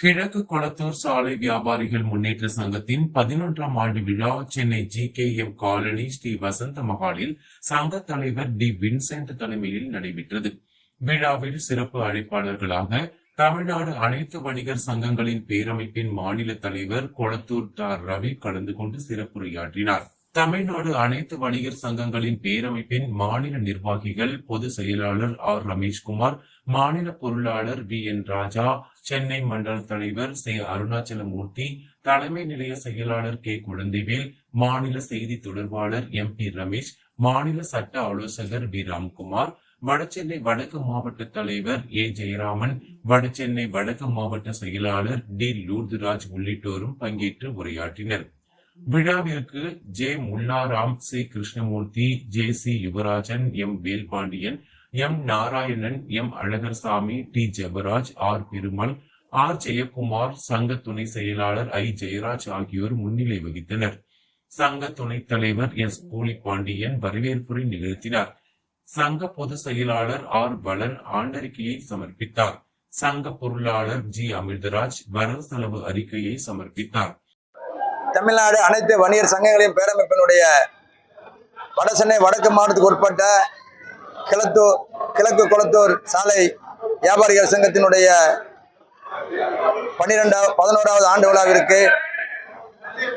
கிழக்கு கொளத்தூர் சாலை வியாபாரிகள் முன்னேற்ற சங்கத்தின் பதினொன்றாம் ஆண்டு விழா Chennai G K M colony Sri Vasantha மகாலில் சங்க தலைவர் டி வின்சென்ட் தலைமையில் நடைபெற்றது. விழாவில் சிறப்பு அழைப்பாளர்களாக தமிழ்நாடு அனைத்து வணிகர் சங்கங்களின் பேரமைப்பின் மாநில தலைவர் கொளத்தூர் டார் ரவி கலந்து கொண்டு சிறப்புரையாற்றினார். தமிழ்நாடு அனைத்து வணிகர் சங்கங்களின் பேரமைப்பின் மாநில நிர்வாகிகள் பொதுச் செயலாளர் ஆர். ரமேஷ்குமார் மாநில பொருளாளர் வி. என். ராஜா சென்னை மண்டல தலைவர் சே. அருணாச்சலமூர்த்தி தலைமை நிலைய செயலாளர் கே. குழந்தைவேல் மாநில செய்தி தொடர்பாளர் எம். பி. ரமேஷ் மாநில சட்ட ஆலோசகர் வி. ராம்குமார் வடசென்னை வடக்கு மாவட்ட தலைவர் ஏ. ஜெயராமன் வடசென்னை வடக்கு மாவட்ட செயலாளர் டி. லூர்துராஜ் உள்ளிட்டோரும் பங்கேற்று உரையாற்றினர். விழாவிற்கு J. Mullaram C Krishnamurthy J. C. Yuvarajan M. Velpandian M. Narayanan M. Alagarsamy T. Jebaraj R. Perumal R. Jayakumar சங்க துணை செயலாளர் ஐ. ஜெயராஜ் ஆகியோர் முன்னிலை வகித்தனர். சங்க துணைத் தலைவர் எஸ். பாண்டியன் வரவேற்புரை நிகழ்த்தினார். சங்க பொதுச் செயலாளர் ஆர். பலன் ஆண்டறிக்கையை சமர்ப்பித்தார். சங்க பொருளாளர் ஜி. அமிர்தராஜ் வரவு செலவு அறிக்கையை சமர்ப்பித்தார். தமிழ்நாடு அனைத்து வணிகர் சங்கங்களின் பேரமைப்பினுடைய வடசென்னை வடக்கு மாவட்டத்துக்கு உட்பட்ட கிழத்தூர் கிழக்கு குளத்தூர் சாலை வியாபாரிகள் சங்கத்தினுடைய பன்னிரெண்டாவது பதினோராவது ஆண்டு விழாவிற்கு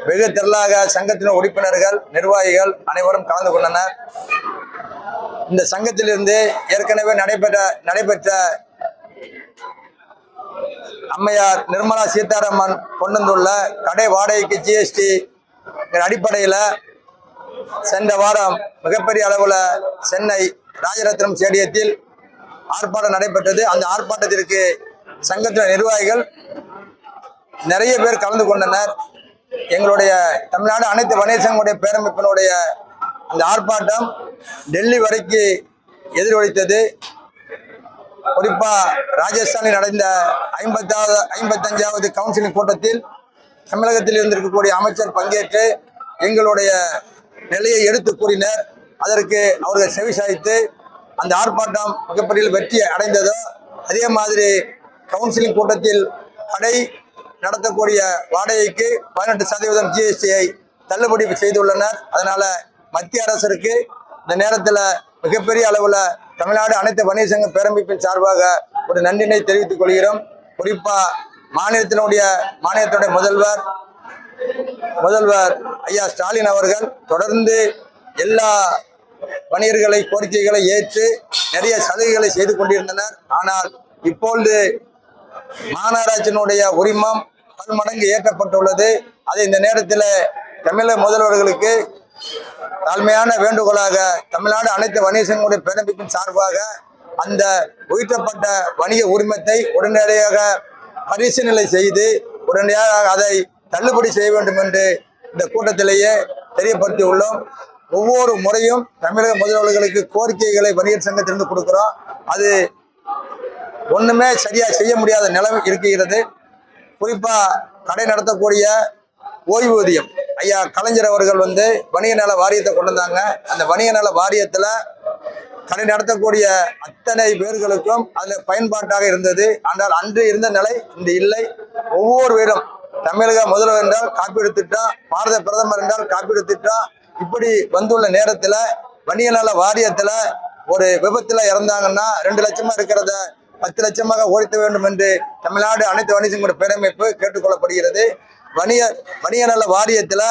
வெகு திரளாக சங்கத்தின் உறுப்பினர்கள் நிர்வாகிகள் அனைவரும் கலந்து கொண்டனர். இந்த சங்கத்திலிருந்து ஏற்கனவே நடைபெற்ற நடைபெற்ற அம்மையார் நிர்மலா சீதாராமன் கொண்டு வந்துள்ள கடை வாடகைக்கு ஜிஎஸ்டி அடிப்படையில் சென்ற வாரம் மிகப்பெரிய அளவில் சென்னை ராஜரத்னம் ஸ்டேடியத்தில் ஆர்ப்பாட்டம் நடைபெற்றது. அந்த ஆர்ப்பாட்டத்திற்கு சங்கத்தின் நிர்வாகிகள் நிறைய பேர் கலந்து கொண்டனர். எங்களுடைய தமிழ்நாடு அனைத்து வணிக சங்கங்களுடைய பேரமைப்பினுடைய அந்த ஆர்ப்பாட்டம் டெல்லி வரைக்கு எதிரொலித்தது. குறிப்பா ராஜஸ்தானில் நடந்த ஐம்பத்தாவது ஐம்பத்தஞ்சாவது கவுன்சிலிங் கூட்டத்தில் தமிழகத்தில் இருந்திருக்கக்கூடிய அமைச்சர் பங்கேற்று எங்களுடைய நிலையை எடுத்து கூறினர். அதற்கு அவர்கள் செவிசாய்த்து அந்த ஆர்ப்பாட்டம் மிகப்பெரிய வெற்றி அடைந்ததோ அதே மாதிரி கவுன்சிலிங் கூட்டத்தில் கடை நடத்தக்கூடிய வாடகைக்கு பதினெட்டு சதவீதம் ஜிஎஸ்டியை தள்ளுபடி செய்துள்ளனர். அதனால மத்திய அரசிற்கு இந்த நேரத்தில் மிகப்பெரிய அளவில் தமிழ்நாடு அனைத்து வணிக சங்க பேரமைப்பின் சார்பாக ஒரு நன்றினை தெரிவித்துக் கொள்கிறோம். குறிப்பாக மாநிலத்தினுடைய மாநிலத்தினுடைய முதல்வர் முதல்வர் ஐயா ஸ்டாலின் அவர்கள் தொடர்ந்து எல்லா வணிகர்களை கோரிக்கைகளை ஏற்று நிறைய சலுகைகளை செய்து கொண்டிருந்தனர். ஆனால் இப்பொழுது மாநகராட்சியினுடைய உரிமம் பல்மடங்கு ஏற்றப்பட்டுள்ளது. அதை இந்த நேரத்தில் தமிழக முதல்வர்களுக்கு தாழ்மையான வேண்டுகோளாக தமிழ்நாடு அனைத்து வணிக சங்கங்களுடைய பேரமைப்பின் சார்பாக அந்த உயிர்த்தப்பட்ட வணிக உரிமத்தை உடனடியாக பரிசீலனை செய்து உடனடியாக அதை தள்ளுபடி செய்ய வேண்டும் என்று இந்த கூட்டத்திலேயே தெரியப்படுத்தி உள்ளோம் ஒவ்வொரு முறையும் தமிழக முதல்வர்களுக்கு கோரிக்கைகளை வணிகர் சங்கத்திலிருந்து கொடுக்குறோம். அது ஒன்றுமே சரியாக செய்ய முடியாத நிலைமை இருக்கிறது. குறிப்பாக கடை நடத்தக்கூடிய ஓய்வூதியம். ஐயா கலைஞர் அவர்கள் வந்து வணிக நல வாரியத்தை கொண்டு வந்தாங்க அந்த வணிக நல வாரியத்தில் கடை நடத்தக்கூடிய அத்தனை பேர்களுக்கும் அதில் பயன்பாட்டாக இருந்தது. ஆனால் அன்று இருந்த நிலை இன்று இல்லை. ஒவ்வொரு வீடும் தமிழக முதல்வர் என்றால் காப்பீடு திட்டம் பாரத பிரதமர் என்றால் காப்பீடு திட்டம் இப்படி வந்துள்ள நேரத்தில் வணிக நல வாரியத்தில் ஒரு விபத்தில் இறந்தாங்கன்னா ரெண்டு லட்சமாக இருக்கிறத பத்து லட்சமாக உயர்த்த வேண்டும் என்று தமிழ்நாடு அனைத்து வணிகங்களுடைய பேரமைப்பு கேட்டுக்கொள்ளப்படுகிறது. வணிக வணிக நல வாரியத்தில்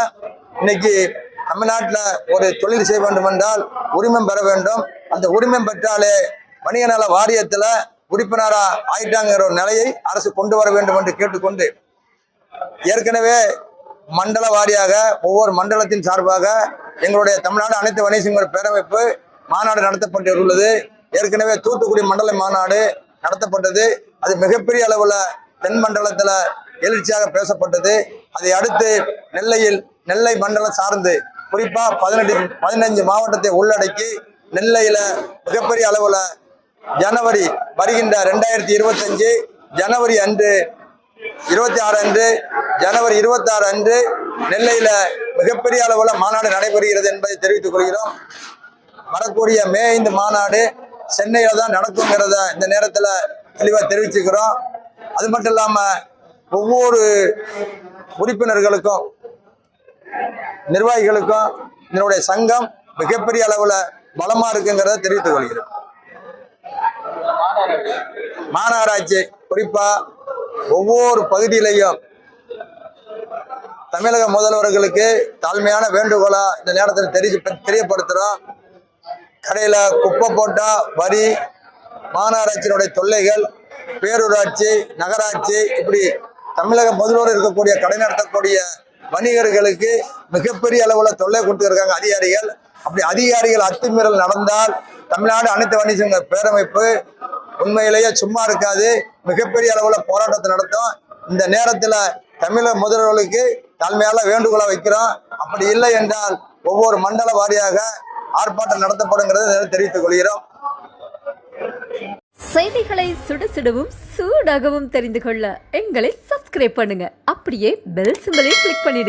இன்னைக்கு தமிழ்நாட்டில் ஒரு தொழில் செய்ய வேண்டும் என்றால் உரிமம் பெற வேண்டும். அந்த உரிமம் பெற்றாலே வணிக நல வாரியத்தில் உறுப்பினராக ஆயிட்டாங்கிற ஒரு நிலையை அரசு கொண்டு வர வேண்டும் என்று கேட்டுக்கொண்டு ஏற்கனவே மண்டல வாரியாக ஒவ்வொரு மண்டலத்தின் சார்பாக எங்களுடைய தமிழ்நாடு அனைத்து வணிகங்கள் பேரமைப்பு மாநாடு நடத்தப்பட்டுள்ளது ஏற்கனவே தூத்துக்குடி மண்டல மாநாடு நடத்தப்பட்டது. அது மிகப்பெரிய அளவில் தென் மண்டலத்தில் எழுச்சியாக பேசப்பட்டது. அதை அடுத்து நெல்லையில் நெல்லை மண்டலம் சார்ந்து குறிப்பாக பதினெட்டு பதினஞ்சு மாவட்டத்தை உள்ளடக்கி நெல்லையில் மிகப்பெரிய அளவில் ஜனவரி வருகின்ற ரெண்டாயிரத்தி இருபத்தஞ்சு ஜனவரி அன்று இருபத்தி ஆறு அன்று ஜனவரி இருபத்தி ஆறு அன்று நெல்லையில் மிகப்பெரிய அளவில் மாநாடு நடைபெறுகிறது என்பதை தெரிவித்துக் கொள்கிறோம். வரக்கூடிய மே ஐந்து மாநாடு சென்னையில் தான் நடக்குங்கிறத இந்த நேரத்தில் தெளிவாக தெரிவிச்சுக்கிறோம். அது மட்டும் இல்லாமல் ஒவ்வொரு உறுப்பினர்களுக்கும் நிர்வாகிகளுக்கும் இதனுடைய சங்கம் மிகப்பெரிய அளவில் பலமாக இருக்குங்கிறத தெரிவித்துக் கொள்கிறேன். மாநகராட்சி குறிப்பாக ஒவ்வொரு பகுதியிலையும் தமிழக முதல்வர்களுக்கு தாழ்மையான வேண்டுகோளா இந்த நேரத்தில் தெரிய தெரியப்படுத்துகிறோம் கடையில் குப்பை போட்டால் வரி மாநகராட்சியினுடைய தொல்லைகள் பேரூராட்சி நகராட்சி இப்படி தமிழக முதல்வர் இருக்கக்கூடிய கடை நடத்தக்கூடிய வணிகர்களுக்கு மிகப்பெரிய அளவுல தொல்லை கொடுத்துருக்காங்க அதிகாரிகள். அப்படி அதிகாரிகள் அத்துமீறல் நடந்தால் தமிழ்நாடு அனைத்து வணிக பேரமைப்பு உண்மையிலேயே சும்மா இருக்காது. மிகப்பெரிய அளவுல போராட்டத்தை நடத்தும். இந்த நேரத்துல தமிழக முதல்வர்களுக்கு தலைமையால வேண்டுகோளை வைக்கிறோம். அப்படி இல்லை என்றால் ஒவ்வொரு மண்டல வாரியாக ஆர்ப்பாட்டம் நடத்தப்படுங்கிறத தெரிவித்துக் கொள்கிறோம். செய்திகளை சுட சுடவும் சூடாகவும் தெரிந்து கொள்ள எங்களை சப்ஸ்கிரைப் பண்ணுங்க. அப்படியே பெல் சிம்பலையும் கிளிக் பண்ணிடுங்க.